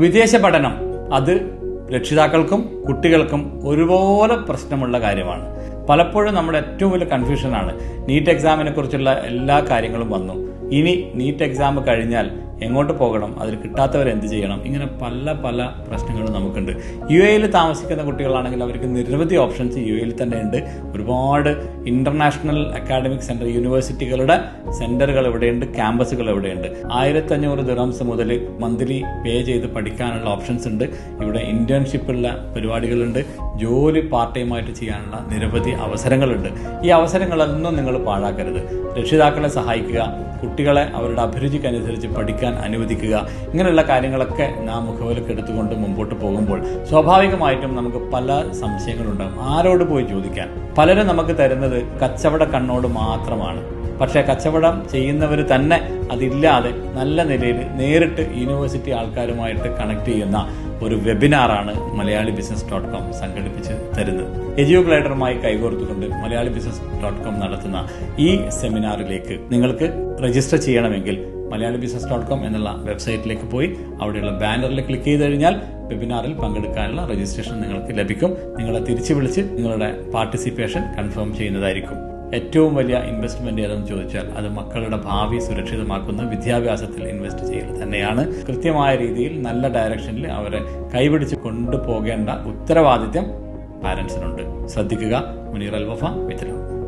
വിദേശ പഠനം. അത് രക്ഷിതാക്കൾക്കും കുട്ടികൾക്കും ഒരുപോലെ പ്രശ്നമുള്ള കാര്യമാണ്. പലപ്പോഴും നമ്മുടെ ഏറ്റവും വലിയ കൺഫ്യൂഷനാണ് നീറ്റ് എക്സാമിനെ കുറിച്ചുള്ള എല്ലാ കാര്യങ്ങളും വന്നു. ഇനി നീറ്റ് എക്സാം കഴിഞ്ഞാൽ എങ്ങോട്ട് പോകണം അതിൽ കിട്ടാത്തവർ എന്ത് ചെയ്യണം ഇങ്ങനെ പല പല പ്രശ്നങ്ങളും നമുക്കുണ്ട്. യു എയിൽ താമസിക്കുന്ന കുട്ടികളാണെങ്കിൽ അവർക്ക് നിരവധി ഓപ്ഷൻസ് യു എയിൽ തന്നെ ഉണ്ട്. ഒരുപാട് ഇന്റർനാഷണൽ അക്കാഡമിക് സെന്റർ യൂണിവേഴ്സിറ്റികളുടെ സെന്ററുകൾ ഇവിടെയുണ്ട് ക്യാമ്പസുകൾ ഇവിടെയുണ്ട്. ആയിരത്തി അഞ്ഞൂറ് ദിറംസ് മുതൽ മന്ത്ലി പേ ചെയ്ത് പഠിക്കാനുള്ള ഓപ്ഷൻസ് ഉണ്ട്. ഇവിടെ ഇന്റേൺഷിപ്പുള്ള പരിപാടികളുണ്ട്. ജോലി പാർട്ട് ടൈമായിട്ട് ചെയ്യാനുള്ള നിരവധി അവസരങ്ങളുണ്ട്. ഈ അവസരങ്ങളൊന്നും നിങ്ങൾ പാഴാക്കരുത്. രക്ഷിതാക്കളെ സഹായിക്കുക കുട്ടികളെ അവരുടെ അഭിരുചിക്കനുസരിച്ച് പഠിക്കാൻ അനുവദിക്കുക. ഇങ്ങനെയുള്ള കാര്യങ്ങളൊക്കെ നാം മുഖവിലക്ക് എടുത്തുകൊണ്ട് മുമ്പോട്ട് പോകുമ്പോൾ സ്വാഭാവികമായിട്ടും നമുക്ക് പല സംശയങ്ങളുണ്ടാകും. ആരോട് പോയി ചോദിക്കാൻ? പലരും നമുക്ക് തരുന്നത് കച്ചവട കണ്ണോട് മാത്രമാണ്. പക്ഷേ കച്ചവടം ചെയ്യുന്നവർ തന്നെ അതില്ലാതെ നല്ല നിലയിൽ നേരിട്ട് യൂണിവേഴ്സിറ്റി ആൾക്കാരുമായിട്ട് കണക്ട് ചെയ്യുന്ന ഒരു വെബിനാറാണ് മലയാളി ബിസിനസ് ഡോട്ട് കോം സംഘടിപ്പിച്ച് തരുന്നത്. എജിയോ ഗ്ലൈഡറുമായി കൈകോർത്തുകൊണ്ട് മലയാളി ബിസിനസ് ഡോട്ട് കോം നടത്തുന്ന ഈ സെമിനാറിലേക്ക് നിങ്ങൾക്ക് രജിസ്റ്റർ ചെയ്യണമെങ്കിൽ മലയാളി ബിസിനസ് ഡോട്ട് കോം എന്നുള്ള വെബ്സൈറ്റിലേക്ക് പോയി അവിടെയുള്ള ബാനറിൽ ക്ലിക്ക് ചെയ്ത് കഴിഞ്ഞാൽ വെബിനാറിൽ പങ്കെടുക്കാനുള്ള രജിസ്ട്രേഷൻ നിങ്ങൾക്ക് ലഭിക്കും. നിങ്ങളെ തിരിച്ചു വിളിച്ച് നിങ്ങളുടെ പാർട്ടിസിപ്പേഷൻ കൺഫേം ചെയ്യുന്നതായിരിക്കും. ഏറ്റവും വലിയ ഇൻവെസ്റ്റ്മെന്റ് ഏതെന്ന് ചോദിച്ചാൽ അത് മക്കളുടെ ഭാവി സുരക്ഷിതമാക്കുന്ന വിദ്യാഭ്യാസത്തിൽ ഇൻവെസ്റ്റ് ചെയ്യൽ തന്നെയാണ്. കൃത്യമായ രീതിയിൽ നല്ല ഡയറക്ഷനിൽ അവരെ കൈപിടിച്ച് കൊണ്ടുപോകേണ്ട ഉത്തരവാദിത്യം പാരന്റ്സിനുണ്ട് ശ്രദ്ധിക്കുക. മുനീർ അൽ വഫ വിത്തരം